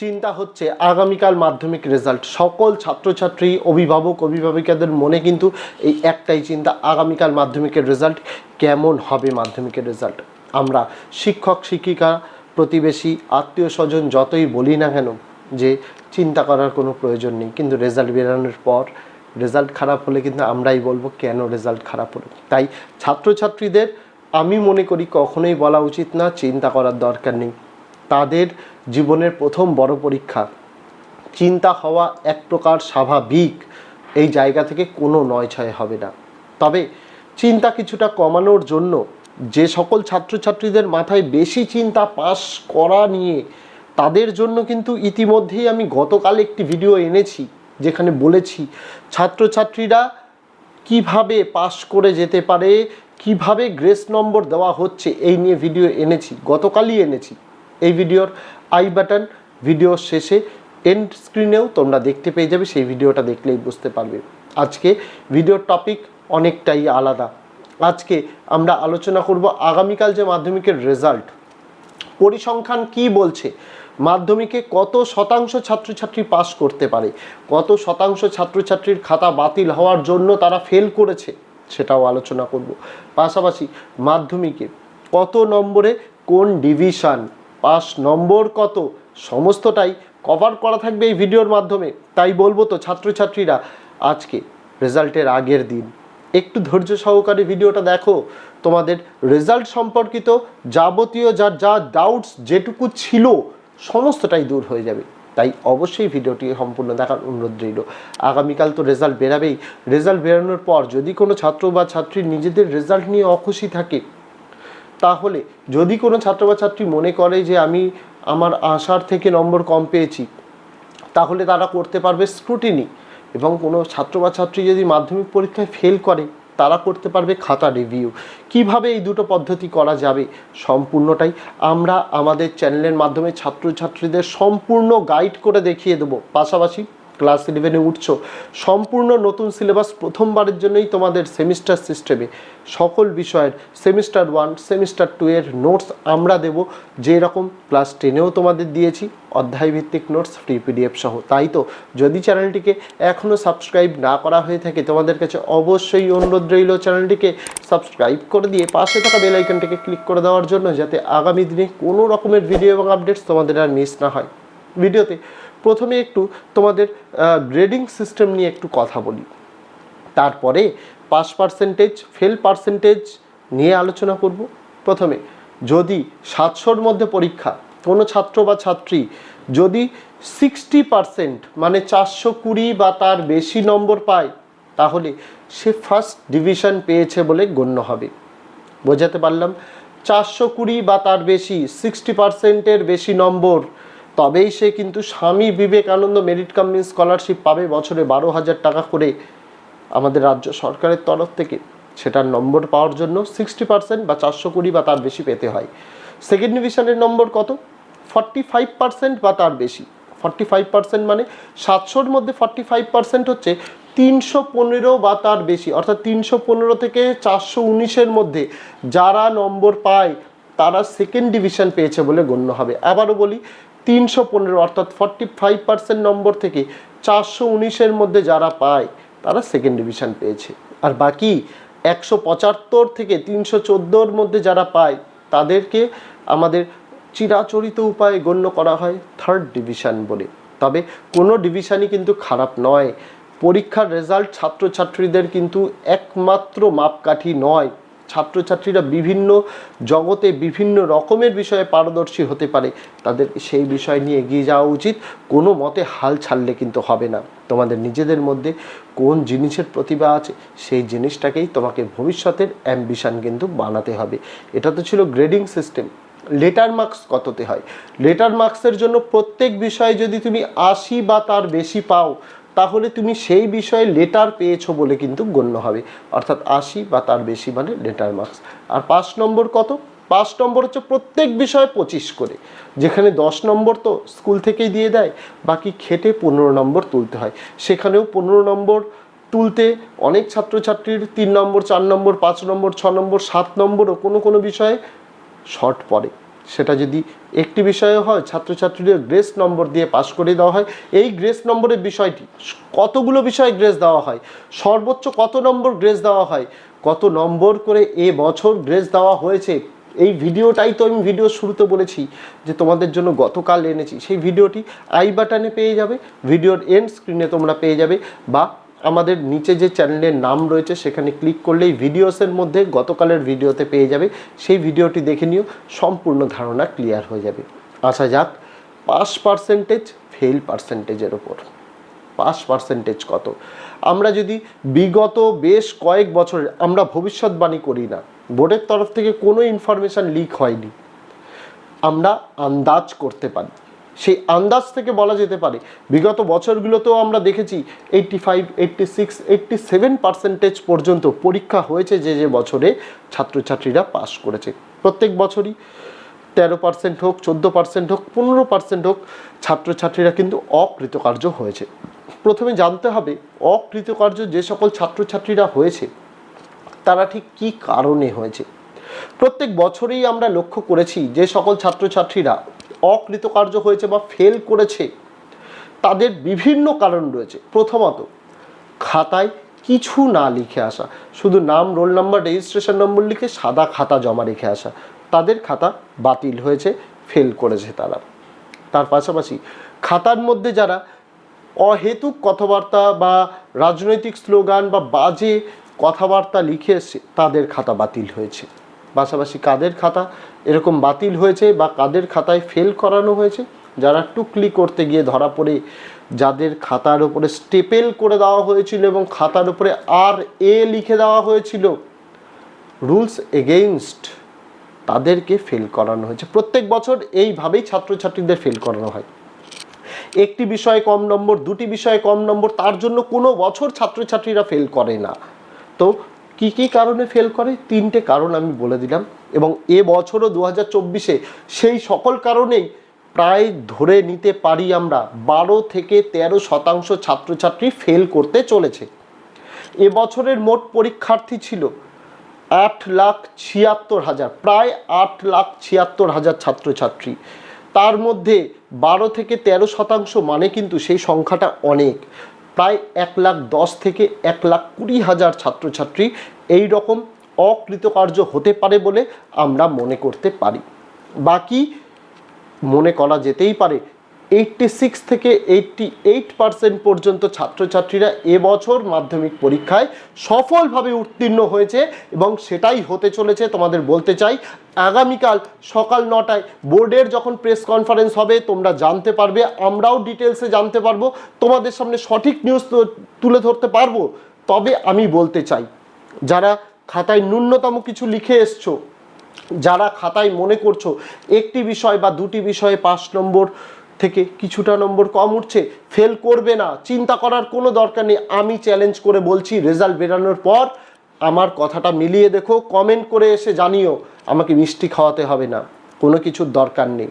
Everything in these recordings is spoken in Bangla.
চিন্তা হচ্ছে আগামীকাল মাধ্যমিক রেজাল্ট। সকল ছাত্রছাত্রী, অভিভাবক, অভিভাবিকাদের মনে কিন্তু এই একটাই চিন্তা, আগামীকাল মাধ্যমিকের রেজাল্ট কেমন হবে মাধ্যমিকের রেজাল্ট? আমরা শিক্ষক, শিক্ষিকা, প্রতিবেশী, আত্মীয় স্বজন যতই বলি না কেন যে চিন্তা করার কোনো প্রয়োজন নেই। কিন্তু রেজাল্ট বেরানোর পর রেজাল্ট খারাপ হলে কিন্তু আমরাই বলব কেন রেজাল্ট খারাপ হলো। তাই ছাত্রছাত্রীদের আমি মনে করি কখনোই বলা উচিত না, চিন্তা করার দরকার নেই। তাদের জীবনের প্রথম বড় পরীক্ষা। চিন্তা হওয়া এক প্রকার স্বাভাবিক। এই জায়গা থেকে কোনো নয় ছয় হবে না। তবে চিন্তা কিছুটা কমানোর জন্য যে সকল ছাত্রছাত্রীদের মাথায় বেশি চিন্তা পাস করা নিয়ে, তাদের জন্য কিন্তু ইতিমধ্যেই আমি গতকাল একটি ভিডিও এনেছি, যেখানে বলেছি ছাত্রছাত্রীরা কীভাবে পাস করে যেতে পারে, কীভাবে গ্রেস নম্বর দেওয়া হচ্ছে, এই নিয়ে ভিডিও এনেছি, গতকালই এনেছি। এই ভিডিওর আই বাটন ভিডিওর শেষে এন্ড স্ক্রিনেও তোমরা দেখতে পেয়ে যাবে, সেই ভিডিওটা দেখলেই বুঝতে পারবে। আজকে ভিডিওর টপিক অনেকটাই আলাদা। আজকে আমরা আলোচনা করব আগামীকাল যে মাধ্যমিকের রেজাল্ট পরিসংখ্যান কি বলছে, মাধ্যমিকে কত শতাংশ ছাত্রছাত্রী পাস করতে পারে, কত শতাংশ ছাত্রছাত্রীর খাতা বাতিল হওয়ার জন্য তারা ফেল করেছে, সেটাও আলোচনা করব। পাশাপাশি মাধ্যমিকে কত নম্বরে কোন ডিভিশন পাস নম্বর কত? সমস্তটাই কভার করা থাকবে এই ভিডিওর মাধ্যমে। তাই বলব তো ছাত্রছাত্রীরা, আজকে রেজাল্টের আগের দিন। একটু ধৈর্য সহকারে ভিডিওটা দেখো। তোমাদের রেজাল্ট সম্পর্কিত যাবতীয় যা যা ডাউটস যেটুকু ছিল, সমস্তটাই দূর হয়ে যাবে। তাই অবশ্যই ভিডিওটি সম্পূর্ণ দেখার অনুরোধ রইল। আগামীকাল তো রেজাল্ট বেরাবেই। রেজাল্ট বেরানোর পর যদি কোনো ছাত্র বা ছাত্রী নিজেদের রেজাল্ট নিয়ে অখুশি থাকে তাহলে যদি কোনো ছাত্র বা ছাত্রী মনে করে যে আমি আমার আশার থেকে নম্বর কম পেয়েছি, তাহলে তারা করতে পারবে স্ক্রুটিনি এবং কোনো ছাত্র বা ছাত্রী যদি মাধ্যমিক পরীক্ষায় ফেল করে, তারা করতে পারবে খাতা রিভিউ কীভাবে এই দুটো পদ্ধতি করা যাবে সম্পূর্ণটাই আমরা আমাদের চ্যানেলের মাধ্যমে ছাত্রছাত্রীদের সম্পূর্ণ গাইড করে দেখিয়ে দেবো। পাশাপাশি ক্লাস ইলেভেনে উঠছো, সম্পূর্ণ নতুন সিলেবাস প্রথমবারের জন্যই তোমাদের সেমিস্টার সিস্টেমে সকল বিষয়ের সেমিস্টার ওয়ান সেমিস্টার টু এর নোটস আমরা দেব। যে রকম ক্লাস টেনেও তোমাদের দিয়েছি, অধ্যায়ভিত্তিক নোটস ফ্রি পিডিএফ সহ। তাই তো? যদি চ্যানেলটিকে এখনও সাবস্ক্রাইব না করা হয়ে থাকে, তোমাদের কাছে অবশ্যই অনুরোধ রইল চ্যানেলটিকে সাবস্ক্রাইব করে দিয়ে পাশে থাকা বেল আইকনটিকে ক্লিক করে দেওয়ার জন্য, যাতে আগামী দিনে কোনো রকমের ভিডিও এবং আপডেটস তোমাদের আর মিস না হয়। ভিডিওতে প্রথমে একটু তোমাদের গ্রেডিং সিস্টেম নিয়ে একটু কথা বলি। তারপরে পাস পার্সেন্টেজ ফেল পার্সেন্টেজ নিয়ে আলোচনা করব। প্রথমে, যদি সাতশোর মধ্যে পরীক্ষা, কোনো ছাত্র বা ছাত্রী যদি সিক্সটি পার্সেন্ট মানে চারশো কুড়ি বা তার বেশি নম্বর পায়, তাহলে সে ফার্স্ট ডিভিশন পেয়েছে বলে গণ্য হবে। বোঝাতে পারলাম? চারশো কুড়ি বা তার বেশি সিক্সটি পার্সেন্টের বেশি নম্বর তবেই সে কিন্তু Swami Vivekananda merit coming scholarship পাবে বছরে বারো হাজার টাকা করে আমাদের রাজ্য সরকারের তরফ থেকে। সেটার নম্বর পাওয়ার জন্য সিক্সটি পার্সেন্ট বা চারশো কুড়ি বা তার বেশি পেতে হয়। সেকেন্ড ডিভিশনের নম্বর কত? ফর্টি ফাইভ পার্সেন্ট বা তার বেশি। ফর্টি ফাইভ পার্সেন্ট মানে সাতশোর মধ্যে ফর্টি ফাইভ পার্সেন্ট হচ্ছে তিনশো পনেরো বা তার বেশি। অর্থাৎ তিনশো পনেরো থেকে চারশো উনিশের মধ্যে যারা নম্বর পায়, তারা সেকেন্ড ডিভিশন পেয়েছে বলে গণ্য হবে। আবারও বলি তিনশো পনেরো, অর্থাৎ ফর্টি ফাইভ পার্সেন্ট নম্বর থেকে চারশো উনিশের মধ্যে যারা পায়, তারা সেকেন্ড ডিভিশন পেয়েছে। আর বাকি একশো পঁচাত্তর থেকে তিনশো চোদ্দোর মধ্যে যারা পায়, তাদেরকে আমাদের চিরাচরিত উপায়ে গণ্য করা হয় থার্ড ডিভিশন বলে। তবে কোনো ডিভিশনই কিন্তু খারাপ নয়। পরীক্ষার রেজাল্ট ছাত্রছাত্রীদের কিন্তু একমাত্র মাপকাঠি নয়। ছাত্রছাত্রীরা বিভিন্ন জগতে বিভিন্ন রকমের বিষয়ে পারদর্শী হতে পারে, তাদের সেই বিষয় নিয়ে এগিয়ে যাওয়া উচিত। কোনো মতে হাল ছাড়লে কিন্তু হবে না। তোমাদের নিজেদের মধ্যে কোন জিনিসের প্রতিভা আছে, সেই জিনিসটাকেই তোমাকে ভবিষ্যতের অ্যাম্বিশান কিন্তু বানাতে হবে। এটা তো ছিল গ্রেডিং সিস্টেম লেটার মার্কস কততে হয়? লেটার মার্কসের জন্য প্রত্যেক বিষয়ে যদি তুমি আশি বা তার বেশি পাও তাহলে তুমি সেই বিষয়ে লেটার পেয়েছ বলে কিন্তু গণ্য হবে। অর্থাৎ আশি বা তার বেশি মানে লেটার মার্কস আর পাঁচ নম্বর কত? পাঁচ নম্বর হচ্ছে প্রত্যেক বিষয়ে পঁচিশ করে। যেখানে দশ নম্বর তো স্কুল থেকেই দিয়ে দেয়, বাকি খেটে পনেরো নম্বর তুলতে হয়। সেখানেও পনেরো নম্বর তুলতে অনেক ছাত্রছাত্রীর তিন নম্বর, চার নম্বর, পাঁচ নম্বর, ছ নম্বর, সাত নম্বরও কোনো কোনো বিষয়ে শর্ট পড়ে। সেটা যদি একটি বিষয়ে হয়, ছাত্রছাত্রীদের গ্রেস নম্বর দিয়ে পাশ করে দেওয়া হয়, এই গ্রেস নম্বরের বিষয়টি, কতগুলো বিষয়ে গ্রেস দেওয়া হয়, সর্বোচ্চ কত নম্বর গ্রেস দেওয়া হয়, কত নম্বর করে এ বছর গ্রেস দেওয়া হয়েছে, এই ভিডিওটাই তো আমি ভিডিও শুরুতে বলেছি যে তোমাদের জন্য গতকাল এনেছি, সেই ভিডিওটি আই বাটনে পেয়ে যাবে, ভিডিওর এন্ড স্ক্রিনে তোমরা পেয়ে যাবে, বা আমাদের নিচে যে চ্যানেলের নাম রয়েছে, সেখানে ক্লিক করলেই ভিডিওসের মধ্যে গতকালের ভিডিওতে পেয়ে যাবে। সেই ভিডিওটি দেখে নিও, সম্পূর্ণ ধারণা ক্লিয়ার হয়ে যাবে। আসা যাক পাস পার্সেন্টেজ ফেল পার্সেন্টেজের ওপর পাস পার্সেন্টেজ কত? আমরা যদি বিগত বেশ কয়েক বছরের, আমরা ভবিষ্যৎবাণী করি না, বোর্ডের তরফ থেকে কোনো ইনফরমেশান লিক হয়নি, আমরা আন্দাজ করতে পারি। সেই আন্দাজ থেকে বলা যেতে পারে। বিগত বছরগুলোতেও আমরা দেখেছি eighty five eighty six eighty seven percentage পর্যন্ত পরীক্ষা হয়েছে যে যে বছরে ছাত্রছাত্রীরা পাশ করেছে। প্রত্যেক বছরই তেরো পার্সেন্ট হোক, চোদ্দ পার্সেন্ট হোক, পনেরো পার্সেন্ট হোক ছাত্রছাত্রীরা কিন্তু অকৃতকার্য হয়েছে। প্রথমে জানতে হবে, অকৃতকার্য যে সকল ছাত্রছাত্রীরা হয়েছে, তারা ঠিক কী কারণে হয়েছে? প্রত্যেক বছরেই আমরা লক্ষ্য করেছি যে সকল ছাত্রছাত্রীরা অকৃতকার্য হয়েছে বা ফেল করেছে। তাদের বিভিন্ন কারণ রয়েছে। প্রথমত, খাতায় কিছু না লিখে আসা। শুধু নাম রোল নাম্বার রেজিস্ট্রেশন নম্বর লিখে সাদা খাতা জমা রেখে আসা। তাদের খাতা বাতিল হয়েছে ফেল করেছে তারা। তার পাশাপাশি, খাতার মধ্যে যারা অহেতুক কথাবার্তা বা রাজনৈতিক স্লোগান বা বাজে কথাবার্তা লিখে এসছে, তাদের খাতা বাতিল হয়েছে। পাশাপাশি কাদের খাতা এরকম বাতিল হয়েছে বা কাদের খাতায় ফেল করানো হয়েছে, যারা টুকলি করতে গিয়ে ধরা পড়ে, যাদের খাতার উপরে স্টেপেল করে দেওয়া হয়েছিল এবং খাতার উপরে আর এ লিখে দেওয়া হয়েছিল রুলস এগেইনস্ট তাদেরকে ফেল করানো হয়েছে। প্রত্যেক বছর এইভাবেই ছাত্রছাত্রীদের ফেল করানো হয়। একটি বিষয়ে কম নম্বর, দুটি বিষয়ে কম নম্বর, তার জন্য কোনো বছর ছাত্রছাত্রীরা ফেল করে না। তো কি কি কারণে ফেল করে? তিনটে কারণ আমি বলে দিলাম এবং এ বছরও দু হাজার চব্বিশে সেই সকল কারণেই প্রায় ধরে নিতে পারি আমরা বারো থেকে তেরো শতাংশ ছাত্রছাত্রী ফেল করতে চলেছে। এবছরের মোট পরীক্ষার্থী ছিল আট লাখ ছিয়াত্তর হাজার, প্রায় আট লাখ ছিয়াত্তর হাজার ছাত্রছাত্রী। তার মধ্যে বারো থেকে তেরো শতাংশ মানে কিন্তু সেই সংখ্যাটা অনেক। প্রায় এক লাখ দশ থেকে এক লাখ কুড়ি হাজার ছাত্রছাত্রী এই রকম অকৃতকার্য হতে পারে বলে আমরা মনে করতে পারি। বাকি মনে করা যেতেই পারে এইটটি সিক্স থেকে এইটটি এইট পার্সেন্ট পর্যন্ত ছাত্রছাত্রীরা এবছর মাধ্যমিক পরীক্ষায় সফলভাবে উত্তীর্ণ হয়েছে এবং সেটাই হতে চলেছে। তোমাদের বলতে চাই, আগামীকাল সকাল নটায় বোর্ডের যখন প্রেস কনফারেন্স হবে, তোমরা জানতে পারবে, আমরাও ডিটেলসে জানতে পারব, তোমাদের সামনে সঠিক নিউজ তুলে ধরতে পারব। তবে আমি বলতে চাই, যারা খাতায় ন্যূনতম কিছু লিখে এসছো, যারা খাতায় মনে করছ, একটি বিষয় বা দুটি বিষয়ে পাঁচ নম্বর থেকে কিছুটা নম্বর কম উঠছে ফেল করবে না। চিন্তা করার কোনো দরকার নেই। আমি চ্যালেঞ্জ করে বলছি রেজাল্ট বেরানোর পর আমার কথাটা মিলিয়ে দেখো কমেন্ট করে এসে জানিও, আমাকে মিষ্টি খাওয়াতে হবে না। কোনো কিছুর দরকার নেই।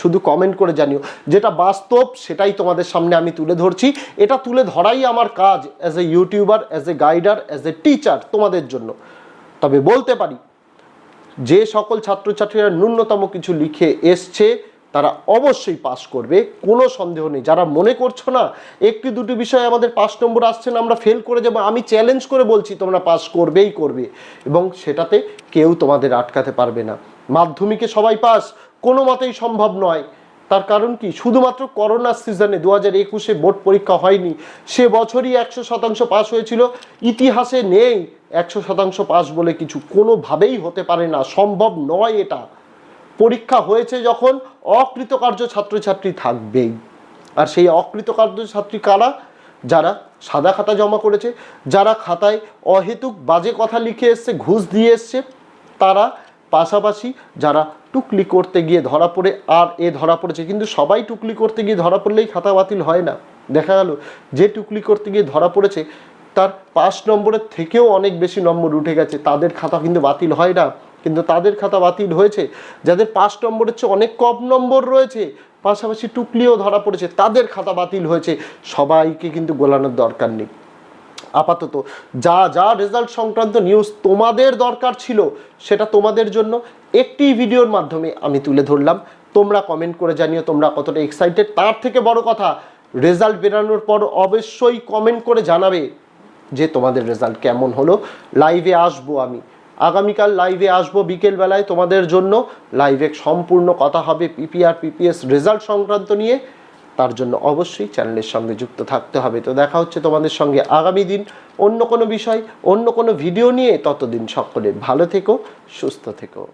শুধু কমেন্ট করে জানিও। যেটা বাস্তব, সেটাই তোমাদের সামনে আমি তুলে ধরছি। এটা তুলে ধরাই আমার কাজ as a YouTuber as a guider as a teacher তোমাদের জন্য। তবে বলতে পারি, যে সকল ছাত্রছাত্রীরা ন্যূনতম কিছু লিখে এসছে তারা অবশ্যই পাস করবে, কোনো সন্দেহ নেই। যারা মনে করছ না, একটি দুটি বিষয়ে আমাদের পাঁচ নম্বর আসছে না, আমরা ফেল করে যাব, আমি চ্যালেঞ্জ করে বলছি, তোমরা পাস করবেই করবে। এবং সেটাতে কেউ তোমাদের আটকাতে পারবে না। মাধ্যমিকে সবাই পাস, কোনো মতেই সম্ভব নয়। তার কারণ কি? শুধুমাত্র করোনার সিজনে দু হাজার একুশে বোর্ড পরীক্ষা হয়নি। সে বছরই একশো শতাংশ পাস হয়েছিল, ইতিহাসে নেই একশো শতাংশ পাস বলে কিছু। কোনোভাবেই হতে পারে না, সম্ভব নয় এটা। পরীক্ষা হয়েছে যখন অকৃতকার্য ছাত্রছাত্রী থাকবেই। আর সেই অকৃতকার্য ছাত্রী কারা? যারা সাদা খাতা জমা করেছে, যারা খাতায় অহেতুক বাজে কথা লিখে এসছে, ঘুষ দিয়ে এসছে, তারা পাশাপাশি যারা টুকলি করতে গিয়ে ধরা পড়ে, আর এ ধরা পড়েছে। কিন্তু সবাই টুকলি করতে গিয়ে ধরা পড়লেই খাতা বাতিল হয় না। দেখা গেল, যে টুকলি করতে গিয়ে ধরা পড়েছে, তার পাঁচ নম্বরের থেকেও অনেক বেশি নম্বর উঠে গেছে। তাদের খাতা কিন্তু বাতিল হয় না। কিন্তু তাদের খাতা বাতিল হয়েছে। যাদের পাঁচ নম্বরের চেয়ে অনেক কম নম্বর রয়েছে, পাশাপাশি টুকলিও ধরা পড়েছে, তাদের খাতা বাতিল হয়েছে। সবাইকে কিন্তু গোলানোর দরকার নেই। আপাতত যা যা রেজাল্ট সংক্রান্ত নিউজ তোমাদের দরকার ছিল, সেটা তোমাদের জন্য একটি ভিডিওর মাধ্যমে আমি তুলে ধরলাম। তোমরা কমেন্ট করে জানিও তোমরা কতটা এক্সাইটেড তার থেকে বড় কথা রেজাল্ট বেরানোর পর অবশ্যই কমেন্ট করে জানাবে যে তোমাদের রেজাল্ট কেমন হলো। লাইভে আসব আমি। আগামীকাল লাইভে আসব বিকেলবেলায় তোমাদের জন্য। লাইভে সম্পূর্ণ কথা হবে পিপিআর পিপিএস রেজাল্ট সংক্রান্ত নিয়ে। তার জন্য অবশ্যই চ্যানেলের সঙ্গে যুক্ত থাকতে হবে। তো দেখা হচ্ছে তোমাদের সঙ্গে আগামী দিন অন্য কোনো বিষয়, অন্য কোনো ভিডিও নিয়ে। ততদিন সকলে ভালো থেকো, সুস্থ থেকো।